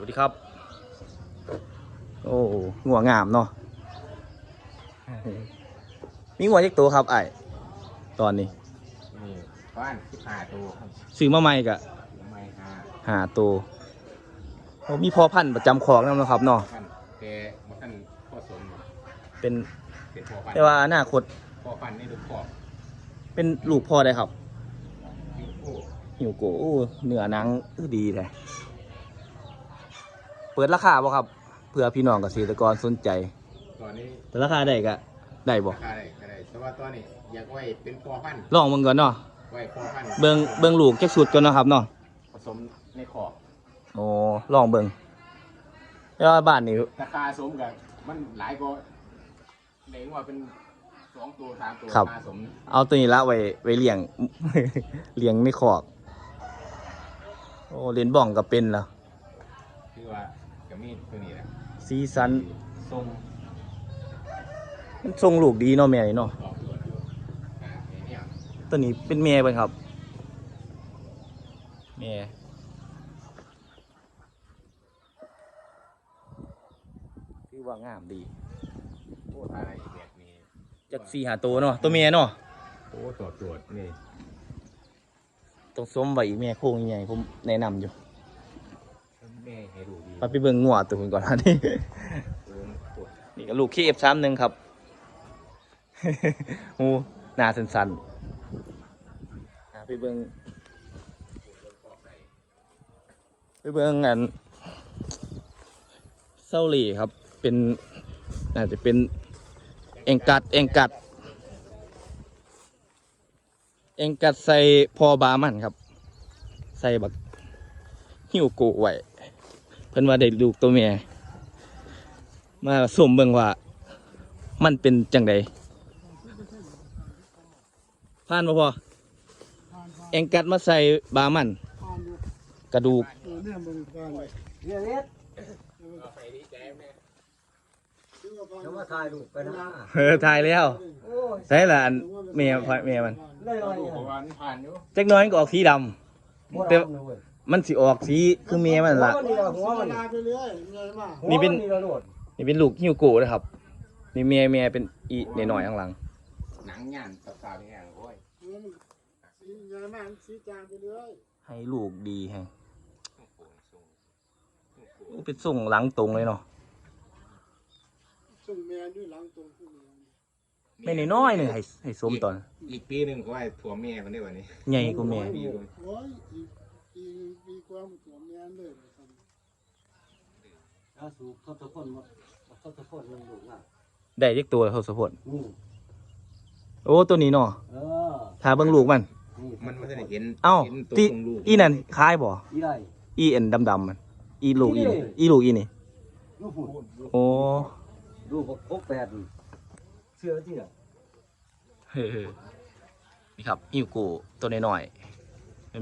วัสดีครับ โอ้หัวงามเนาะมีหัวยักตัวครับไอ้ตอนนี้นี่บ้านที่หาตัวครับซื้อมาใหม่กะทำไมหาหาตัวโอ้มีพอพันธุ์ประจำของนำเนาะครับเนาะท่านแกมาท่านพ่อสมเป็นเป็นพ่อพันแต่ว่าอนาคตพ่อพันนี่ดูขอบเป็นลูกพ่อได้ครับอยู่โอ้หิวโกโอ้เนื้อหนังอื้อดีเลยเปิดราคาบ่ครับ เพื่อพี่น้องเกษตรกรสนใจ ตอนนี้เปิดราคาได้กะได้บ่ราคาได้ก็ได้แต่ว่าตอนนี้อยากไว้เป็นพ่อพันธุ์ลองเบิ่งก่อนเนาะไว้พ่อพันธุ์เบิ่งเบิ่งลูกแค่ชุดก่อนเนาะครับเนาะผสมในขอบโอ้ลองเบิ่งแล้วาบ้านนี่ราคาสมกับมันหลายกว่าไหนว่าเป็นสองตัวสามตัวครับราคาสมเอาตัวนี้ละไว้ไว้เลี้ยง เลี้ยงไม่ขอกโอ้เล่นบ้องก็เป็นแล้วคือว่าจะ มีตัวนี้แหละซีซันทรงมันทรงลูกดีเนาะแม่นี่เนาะออกตัวอยู่อ่าเนี่ยตัวนี้เป็นแม่เบิ่งครับแม่คือว่างามดีโอ้อะไรแบบนี้จักสี่หาตัวเนาะตัวแม่เนาะโอ้ตรวจตรวจนี่ ต้องสมไว้อีกแม่โค้งใหญ่ผมแนะนำอยู่แม่ให้ดูดี ไปไปเบิ่งงัวตัวคุณก่อนนะนี่นี่ก็ลูกคีเอฟซ้ำหนึ่งครับหูหน้าสันๆอะไปเบิ่งไปเบิ่งอันเซาหลี่ครับเป็นน่าจะเป็นเองกัดเองกัด เองกัดใส่พอบามันครับ ใส่บักหิวโกะไว้ เพิ่นว่าได้ลูกตัวเมียมาสุ่มเบิ่งว่า มันเป็นจังไดผ่านบ่พอเองกัดมาใส่บามัน กระดูกเนี่ยมึงก่อนเรียนเล็ดเอาไปดีใจแม่จะมาถ่ายรูปไปนะเออถ่ายแล้วใส่ละเมียพ่อเมียมันเลยลอยดูๆของวันผ่านอยู่จักน้อยก็ออกสีดำแต่ดำ มันสิออกสีคือเมียมันละหัวนี่ละหัวมันลาไปเรื่อยไงมานี่เป็นหัวนี่ละโลดนี่เป็นลูกฮิวโกะนะครับ นี่เมียเมียเป็นอีหน่อยๆข้างหลัง หนังย่านสาวๆนี่อย่างโอ้ยสีไงมาสีจางไปเรื่อยให้ลูกดีแฮงโอ้โหทรงโอ้โหโอ้เป็นส่งหลังตรงเลยเนาะส่งแมนด้วยหลังตรงขึ้นไม่น้อยๆหนึ่งให้ให้สมตอน อีกปีหนึ่งก็ว่าถั่วแม่มันได้วันนี้ ใหญ่กว่าแม่ปีเลยโอ้ยอีก ปีปีกว่ามันตัวแมนเลยเอาสูบทศพลหมดทศพลมันอยู่น่ะได้จักตัวเขาสะพดนี่โอ้ตัวนี้เนาะเออถ้าเบิ่งลูกมันนี่มันไม่ได้เห็นเอ้าเห็นตัวที่ของลูกอีนั่นคล้ายบ่อีไรอีเอ็นดำๆมัน อีลูกอีนี่อีลูกอีนี่ลูกหุ่นโอ้ลูกหกแปดนี่เสื้อที่น่ะเฮ้ยนี่ครับอิวกูตัวน้อยๆเป็น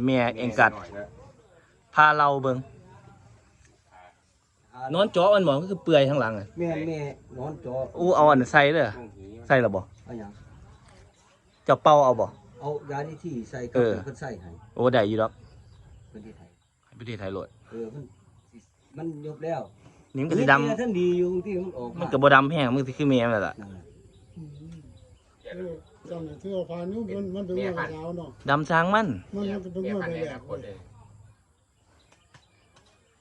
แม่เองกัดหน่อยแล้วพาเราเบิ่งนอนเจาะมันบ่ก็คือเปื่อยข้างหลังอะแม่แม่นอนจออู้เอาอันนนใส่เด้อตรงหีมันใส่และบ่เอาหยังเจะเป่าเอาบ่เอายาที่ที่ใส่กัเอบอเพิ่นใส่ให้โอ้ได้อยู่ดอกเพิ่นที่ไทยให้ประเทศไทยโลดเออมันมันยบแล้วนี่มันก็สิดำท่านดีอยู่ที่มันออกมันก็บ่ดำแห้งมันก็สิคือแม่มันล่ะนั่นแหละ จำเนี่ยที่เราพานุมันมันเป็นเรื่องราวเนาะดำช้างมันมันมันเป็นแม่เรื่องพันไปธุ์ในอแล้นาวคตเลย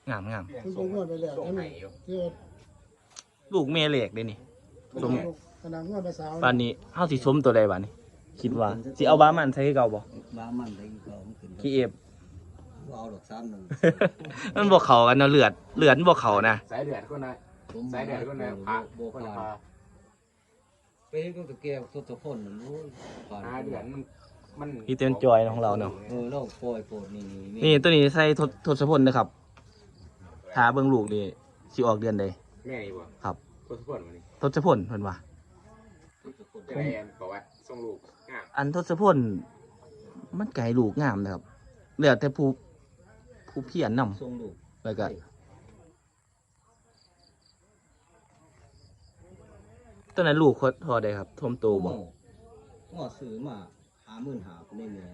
งามงามมันเป็นเรื่องไปแล้วส่งอันไหนนี้อยู่ที่ลูกแม่เหล็กเด้นี่สมขนาดว่าภาษาปานนี้เฮาสิสมตัวใดบัดนี้ คิดว่าสิเอาบามันใส่คือเก่าบ่บ้ามันได้อีกแล้วมันขึ้นขี้เอฟบ่เอาดอกซ้ำหนึ่งมันบ่เข้ากันเนาะเลือดเลือดมันบ่เข้านะสายเดือดก็นายสายเดือดก็นายพาโบคนผ่าพานไป เห็นก็ตะแก้วทศพลนั่นโอ้ยผ่านหาเดือดมันมันนี่เต็มจอยของเราเนาะเออเราปล่อยโปรดนี่นี่ตัวนี้ใส่ทศทศพลนะครับถ้าเบิ่งลูกนี่สิออกเดือนใด แม่นี่บ่ครับ ทศพลวันนี้ทศพลเพิ่นว่าทศพลจะได้แอนบอกว่าส่งลูกงามอันทศพลมันไก่ลูกงามนะครับเหลือแต่ผู้ผู้เพียรนำทรงลูกแล้วก็ ตอนนั้นลูกเขาพอได้ครับทมโตบ่งอซื้อมาหาหมื่นหาในเมือง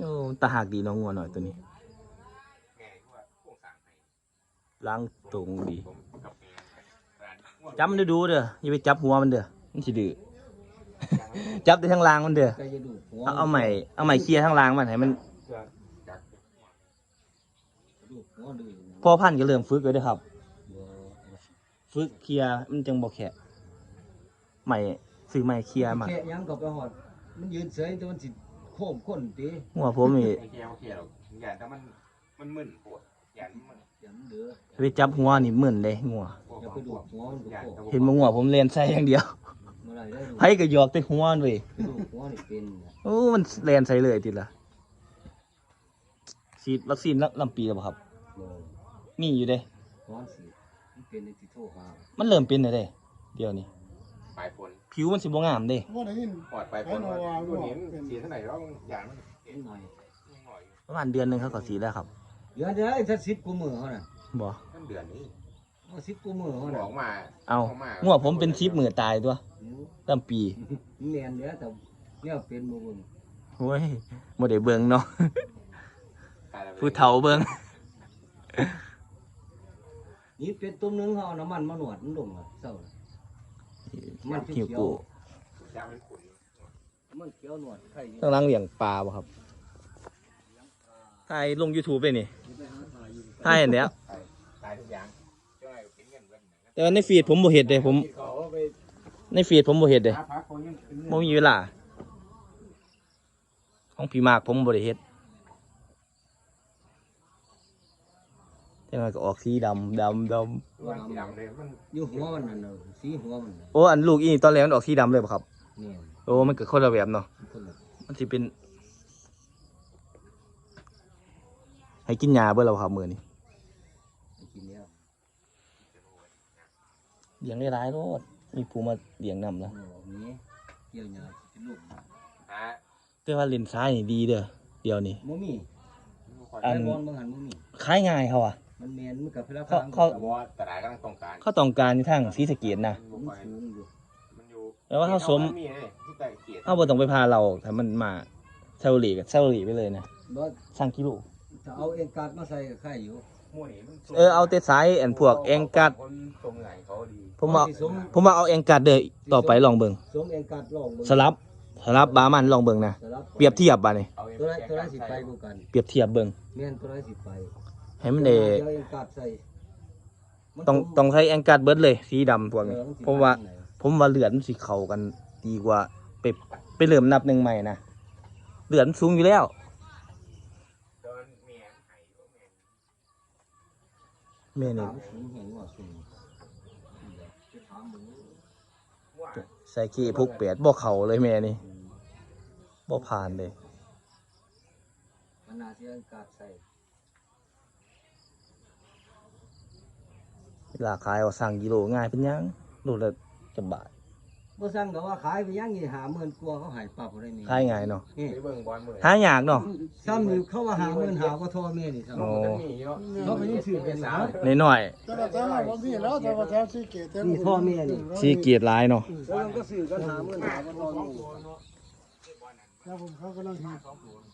โอ้ตาหากดีเน้องงัวหน่อยตัวนี้แม่ที่ว่าโครงสร้างให้ล้างตรงดีผมกับเมียร้านง่วงจับมันดูๆเด้ออย่าไปจับหัวมันเด้อมันสิดื้อจับแต่ทางล่างมันเด้อใกล้จะดูดหัวเอาเอาใหม่เอาใหม่เคลียร์ทางล่างมันให้มันเพื่อจากดูดหัวดื้อนะพอพันธุ์ก็เริ่มฝึกเลยเด้อครับบ่ฝึกเคลียร์มันจังบ่แขะ ใหม่ซื้อใหม่เคลียร์มาแค่ยังก็ไปหอด มันยืนเฉยแต่มันสิโค้งคนติหัวผมนี่โอเคโอเคหรอกอย่างถ้ามันมันมึนปวดอย่างมันอย่ามันเด้อไปจับหัวนี่มึนเลยหัวปวดอย่าไปดูดหัวมันก็อย่างโค้งเห็นบ่หัวผมเรียนใส่อย่างเดียวเมื่อไหร่ได้ดูไผก็หยอกแต่หัวมันเว้ยไปดูดหัวนี่เป็นนะโอ้มันเรียนใส่เลยติดละฉีดวัคซีนลำปีแล้วบ่ครับบ่มีอยู่เด้ร้อนสิมันเป็นในที่โทรหามันเริ่มเป็นแล้วเด้เดี๋ยวนี้ ปลายฝนผิวมันสิบ่งามเด้ว่าได้ยิน ปอดปลายฝนว่าตัวนี้มันสีเท่าไหร่แล้วมันอย่างมันนิดหน่อยหน่อยประมาณเดือนหนึงเขาก็สีแล้วครับเดี๋ยวเดี๋ยวไอ้ถ้าสิบกูมือเขาน่ะบ่ต้นเดือนนี้เอาสิบกูมือเขามันน่ะออกมาเอากมาหัวผมเป็นชิปมือตายตัวอืมลำปีแม่นเดี๋ยวแต่เนี่ยเป็นบ่เบิ่งโอ้ยบ่ได้เบิ่งเนาะตายแล้วผู้เฒ่าเบิ่งนี่เป็นตุ้มหนึงเขาเอาน้ำมันมาหนวดมันลงอะเศร้าน่ะมันเขีหิยววกูยา มันขุ่นมันเขียวหนวดไข่อยู่ต้องล้างเลี้ยงปลาบ่ครับถ่ายลง YouTube เลยนี่ถ่ายอันเนี้ยตายตายทุกอย่างช่วยกินเงินเงินแต่ว่าในฟีดผมบ่เฮ็ดเด้ผมเขาไปในฟีดผมบ่เฮ็ดเด้หาพักคนยังเป็นเงินบ่มีเวลา ของพี่มากผมบ่ได้เฮ็ด แต่มันก็ออกสีดำดำดำตัวสีดำเลยมันอยู่หัวมันนั่นน่ะสีหัวมันน่ะโอ้อันลูกอีนี่ตอนแรกมันออกสีดำเลยบ่ครับ เนี่ยโอ้มันก็คนละแบบเนาะ มันคนละมันสิเป็น ให้กินยาเบิ่แล้วครับมื้อนี้มันกินแล้วเลี้ยงได้หลายโลดมีผู้มาเลี้ยงนำแล้วเอาออกนี้เกี่ยวหญ้าสิเป็นลูกหาแต่ว่าเล่นซ้ายนี่ดีเด้อเดี๋ยวนี้บ่มีอัอันนบอลบางหันบ่มีขายง่ายเขาอะ มันแม่นมันกับพลังเขาเขา แต่ว่าตลาดกำลังต้องการเขาต้องการอยู่ทางศรีสะเกษนะมันมันสูงอยู่อยู่แล้วว่าเขาสมมีเลยที่ใกล้เกียรติเอาบ่ต้องไปพาเราถ้ามันมาเซาหลีกับเซาหลีไปเลยนะบ่สั่งกิโลถ้าเอาเอ็นการ์ดมาใส่ก็ไข่อยู่หมู่นี่มันเออเอาแต่สายอันพวกแองกัดคนตรงไหนเขาดีผมว่าสิสมผมว่าเอาแองกัดเด้อต่อไปลองเบิ่งสมเอ็นการ์ดลองเบิ่งสลับสลับบามันลองเบิ่งนะสลับเปรียบเทียบบัดนี้เอาตัวไหนตัวไหนสิไปกูกันเปรียบเทียบเบิ่งแม่นตัวไหนสิไป ให้มันได้เดี๋ยวเอ็นการ์ดใส่มันต้องสมต้องใช้แองกัดเบิดเลยสีดำพวกนี้เออมันสิผมว่าไปไหนผมว่าเลือดมันสิเข้ากันดีกว่าไปไปเริ่มนับหนึ่งใหม่นะเลือดมันสูงอยู่แล้วตอนเมียไห้ก็แม่แม่นี่ถามสูงเห็นว่าสูงจะถามหมูว่าใส่ขี้พุกเปียดบ่เข้าเลยแม่นี่บ่ผ่านเลยมันน่าสิเอ็นการ์ดใส่ เว ลาขายเอาสั่งกิโลง่ายเป็นหยังโลละจะบาทบ่สั่งก็ว่าขายไปยังนี่หาหมื่นกว่าเขาใหายปรับบ่ได้นี่ขายง่ายเนาะนี่ไปเบิ่งบอลมือหายากเนาะซ้ำนี่เขาว่าหาหมื่นหาก็โทอแม่นี่ซ้ำโอ้มันมีเนาะเขาไปยังซื้อเป็นสาวน้อยแต่ละแถวบางทีแล้วแต่ว่าแถวสีเกตแต่นี่พ่อแม่นี่ๆสีเกียรติหลายเนาะแล้วมันก็ซื้อกันหาหมื่นหาก็โทอแม่แล้วผมเขากำลังเห็น